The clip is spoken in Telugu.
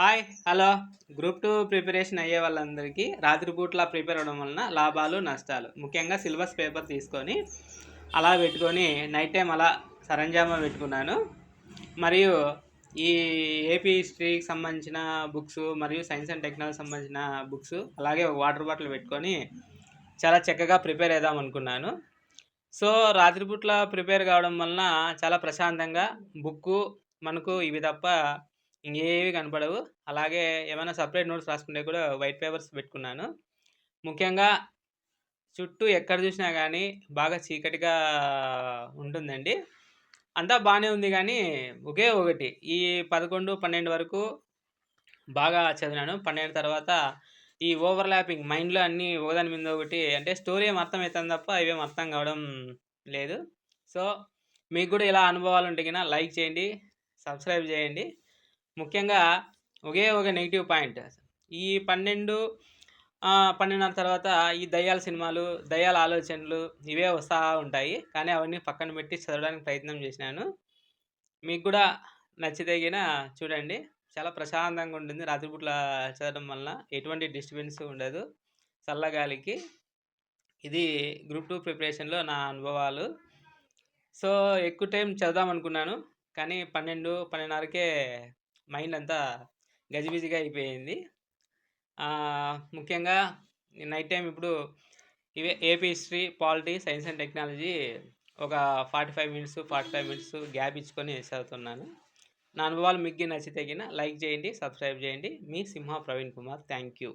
Hi hello. Group two preparation అయ్యే వాళ్ళందరికీ రాత్రిపూట్ల ప్రిపేర్ అవ్వడం వలన లాభాలు నష్టాలు. ముఖ్యంగా సిలబస్ పేపర్ తీసుకొని అలా పెట్టుకొని నైట్ టైం అలా సరంజామా పెట్టుకున్నాను. మరియు ఈ ఏపీ హిస్టరీకి సంబంధించిన బుక్స్ మరియు సైన్స్ అండ్ టెక్నాలజీ సంబంధించిన బుక్స్ అలాగే ఒక వాటర్ బాటిల్ పెట్టుకొని చాలా చక్కగా ప్రిపేర్ అవుదాం అనుకున్నాను. సో రాత్రిపూట్ల ప్రిపేర్ కావడం వలన చాలా ప్రశాంతంగా బుక్కు మనకు ఇవి తప్ప ఇంకేవి కనపడవు. అలాగే ఏమైనా సపరేట్ నోట్స్ రాసుకుంటే కూడా వైట్ పేపర్స్ పెట్టుకున్నాను. ముఖ్యంగా చుట్టూ ఎక్కడ చూసినా కానీ బాగా చీకటిగా ఉంటుందండి. అంతా బాగానే ఉంది కానీ ఒకే ఒకటి. ఈ పదకొండు పన్నెండు వరకు బాగా చదివినాను. పన్నెండు తర్వాత ఈ ఓవర్లాపింగ్ మైండ్లో అన్నీ ఒకదాని మీద ఒకటి అంటే స్టోరీ ఏం అర్థమవుతుంది తప్ప ఇవేం అర్థం కావడం లేదు. సో మీకు కూడా ఇలా అనుభవాలు ఉంటే కన్నా లైక్ చేయండి సబ్స్క్రైబ్ చేయండి. ముఖ్యంగా ఒకే ఒక నెగిటివ్ పాయింట్. ఈ పన్నెండు పన్నెండున్నర తర్వాత ఈ దయ్యాల సినిమాలు దయ్యాల ఆలోచనలు ఇవే వస్తూ ఉంటాయి. కానీ అవన్నీ పక్కన పెట్టి చదవడానికి ప్రయత్నం చేసినాను. మీకు కూడా నచ్చితే చూడండి. చాలా ప్రశాంతంగా ఉంటుంది. రాత్రిపూట్ల చదవడం వలన ఎటువంటి డిస్టర్బెన్స్ ఉండదు. చల్లగాలికి. ఇది గ్రూప్ టూ ప్రిపరేషన్లో నా అనుభవాలు. సో ఎక్కువ టైం చదువుదాం అనుకున్నాను. కానీ పన్నెండు పన్నెండున్నరకే మైండ్ అంతా గజిబిజిగా అయిపోయింది. ముఖ్యంగా నైట్ టైం ఇప్పుడు ఇవే AP history polity science and technology ఒక forty five minutes forty five minutes gap ఇచ్చుకొని చదువుతున్నాను. నా అనుభవాలు మీకు నచ్చితే గిన లైక్ చేయండి సబ్స్క్రైబ్ చేయండి. మీ సింహ ప్రవీణ్ కుమార్. Thank you.